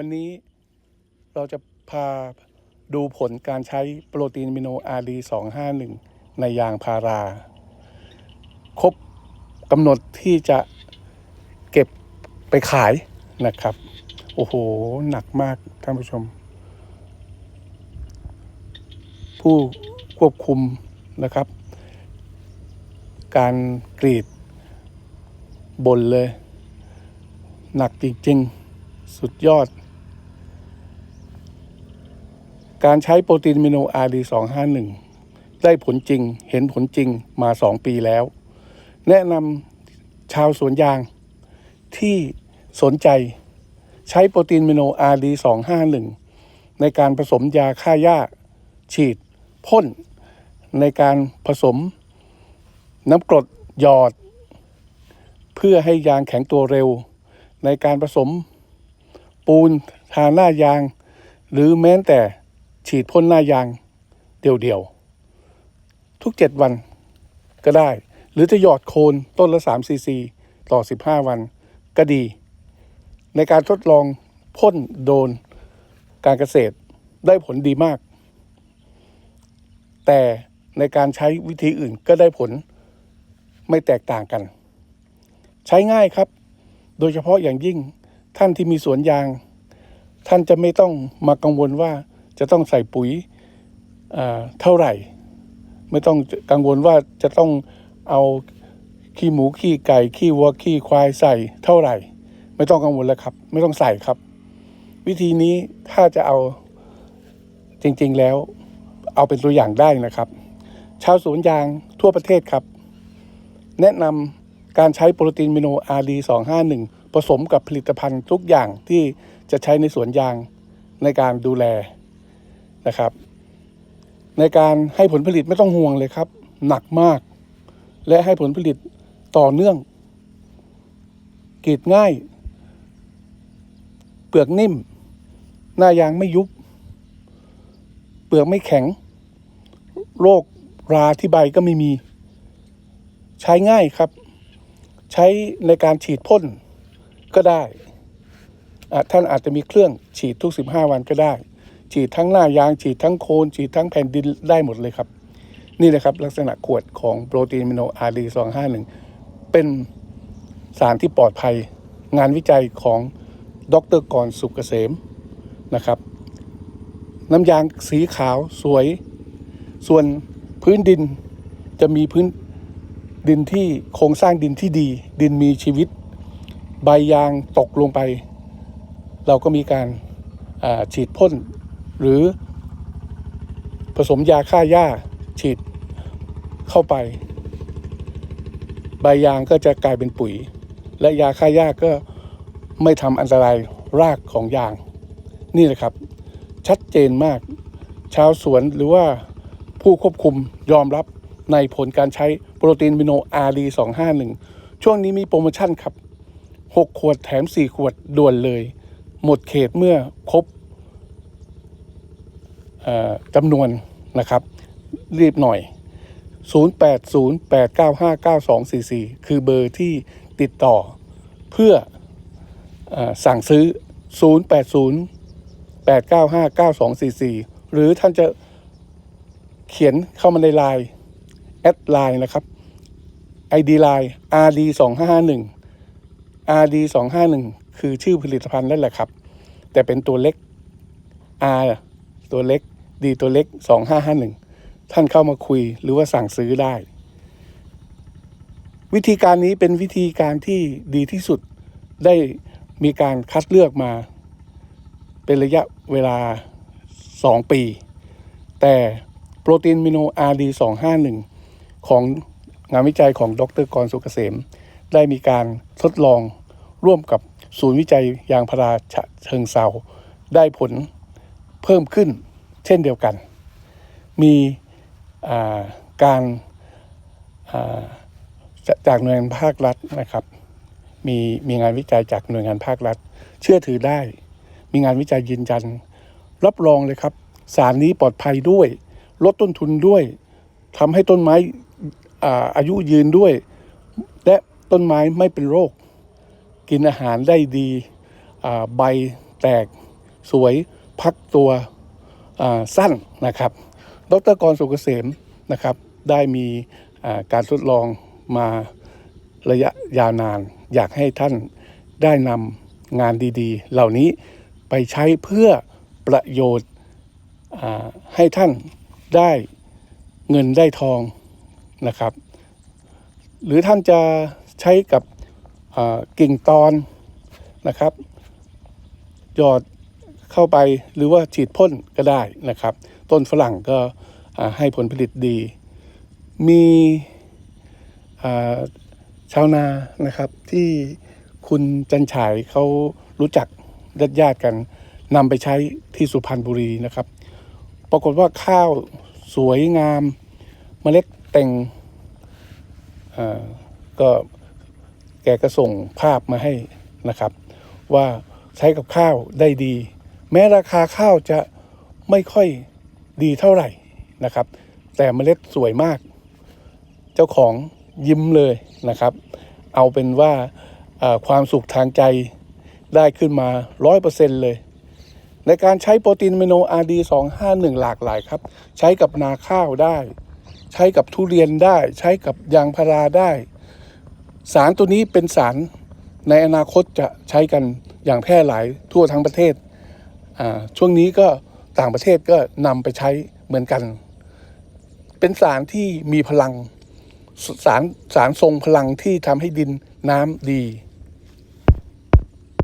วันนี้เราจะพาดูผลการใช้โปรตีนมิโนอาร์ดี251 ในยางพารา ครบกำหนดที่จะเก็บไปขายนะครับ โอ้โห หนักมากท่านผู้ชม ผู้ควบคุมนะครับ การกรีดบนเลย หนักจริง ๆ สุดยอด การใช้โปรตีนมิโนอาร์ดี251 ได้ผลจริงเห็นผลจริงมา 2 ปีแล้ว แนะนำชาวสวนยางที่สนใจใช้โปรตีนมิโนอาร์ดี251 ในการผสมยาฆ่าหญ้า ฉีดพ่น ในการผสมน้ำกรดหยอด เพื่อให้ยางแข็งตัวเร็ว ในการผสมปูนทาหน้ายาง หรือแม้แต่ ฉีดพ่นหน้ายางเดี่ยวๆ ทุก 7 วันก็ได้ หรือจะหยอดโคนต้นละ3ซีซีต่อ 15 วันก็ดี ในการทดลองพ่นโดนการเกษตรได้ผลดีมาก แต่ในการใช้วิธีอื่นก็ได้ผลไม่แตกต่างกัน ใช้ง่ายครับ โดยเฉพาะอย่างยิ่งท่านที่มีสวนยาง ท่านจะไม่ต้องมากังวลว่า จะต้องใส่ปุ๋ยเท่าไหร่ ไม่ต้องกังวลว่าจะต้องเอาขี้หมูขี้ไก่ขี้วัวขี้ควายใส่เท่าไหร่ ไม่ต้องกังวลแล้วครับ ไม่ต้องใส่ครับ วิธีนี้ถ้าจะเอาจริงๆแล้ว เอาเป็นตัวอย่างได้นะครับ ชาวสวนยางทั่วประเทศครับ แนะนำการใช้โปรตีนมิโนอาร์ดี251ผสมกับผลิตภัณฑ์ทุกอย่างที่จะใช้ในสวนยางในการดูแล นะครับ ในการให้ผลผลิตไม่ต้องห่วงเลยครับ หนักมาก และให้ผลผลิตต่อเนื่องกรีดง่าย เปลือกนิ่ม หน้ายางไม่ยุบ เปลือกไม่แข็ง โรคราที่ใบก็ไม่มี ใช้ง่ายครับ ใช้ในการฉีดพ่นก็ได้ ท่านอาจจะมีเครื่องฉีดทุก 15 วันก็ได้ ฉีดทั้งหน้ายางฉีดทั้งโคนฉีดทั้งแผ่นดินได้หมดเลยครับ นี่นะครับลักษณะขวดของโปรตีนมิโนอาร์ดี251เป็นสารที่ปลอดภัยงานวิจัยของดรกรสุกเกษมนะครับ น้ำยางสีขาวสวย ส่วนพื้นดินจะมีพื้นดินที่โครงสร้างดินที่ดี ดินมีชีวิต ใบยางตกลงไป เราก็มีการฉีดพ่น หรือผสมยาฆ่าหญ้าฉีดเข้าไป ใบยางก็จะกลายเป็นปุ๋ย และยาฆ่าหญ้าก็ไม่ทำอันตรายรากของยาง นี่แหละครับ ชัดเจนมาก ชาวสวนหรือว่าผู้ควบคุมยอมรับในผลการใช้โปรตีนมิโนอารี251 ช่วงนี้มีโปรโมชั่นครับ 6 ขวดแถม 4 ขวดด่วนเลย หมดเขตเมื่อครบ จำนวนนะครับ รีบหน่อย 0808959244 คือเบอร์ที่ติดต่อเพื่อออสั่งซื้อ 080 8959244 หรือท่านจะเขียนเข้ามาในไลน์แอดไลน์นะครับ ID ไลน์ RD 2551 RD 251คือชื่อผลิตภัณฑ์นั่นแหละครับ แต่เป็นตัวเล็ก R ตัวเล็ก D ตัวเล็ก 2551 ท่านเข้ามาคุยหรือว่าสั่งซื้อได้ วิธีการนี้เป็นวิธีการที่ดีที่สุดได้มีการคัดเลือกมา เป็นระยะเวลา 2 ปี แต่โปรตีนมิโนอาร์ดี251 ของงานวิจัยของดรกรสุกเกษม ได้มีการทดลองร่วมกับศูนย์วิจัยยางพาราเชิงเซาได้ผล พิ่มขึ้นเช่นเดียวกัน มีการาจากหน่วยงานภาครัฐนะครับ มีมีงานวิจัยจากหน่วยงานภาครัฐ เชื่อถือได้ มีงานวิจัยยืนยัน รับรองเลยครับ สารนี้ปลอดภัยด้วย ลดต้นทุนด้วยทำให้ต้นไม้อาอายุยืนด้วย และต้นไม้ไม่เป็นโรค กินอาหารได้ดีใบแตกสวย พักตัวสั้นนะครับ ดรกรสุกเกษมนะครับ ได้มีการทดลองมาระยะยาวนาน อยากให้ท่านได้นำงานดีๆ เหล่านี้ไปใช้เพื่อประโยชน์ให้ท่านได้เงินได้ทองนะครับ หรือท่านจะใช้กับกิ่งตอนนะครับ หยอด เข้าไปหรือว่าฉีดพ่นก็ได้นะครับ ต้นฝรั่งก็ให้ผลผลิตดี มีชาวนานะครับที่คุณจันฉายเขารู้จักญาติญาติกันนำไปใช้ที่สุพรรณบุรีนะครับ ปรากฏว่าข้าวสวยงามเมล็ดเต่งก็แกก็ส่งภาพมาให้นะครับ ว่าใช้กับข้าวได้ดี แม้ราคาข้าวจะไม่ค่อยดีเท่าไหร่นะครับ แต่เมล็ดสวยมาก เจ้าของยิ้มเลยนะครับ เอาเป็นว่าความสุขทางใจได้ขึ้นมาร้อยเปอร์เซ็นเลย ในการใช้โปรตีนเมโน RD 251 หลากหลายครับ ใช้กับนาข้าวได้ ใช้กับทุเรียนได้ ใช้กับยางพาราได้ สารตัวนี้เป็นสารในอนาคตจะใช้กันอย่างแพร่หลายทั่วทั้งประเทศ ช่วงนี้ก็ต่างประเทศก็นำไปใช้เหมือนกัน เป็นสารที่มีพลังสารสารทรงพลังที่ทำให้ดินน้ำดี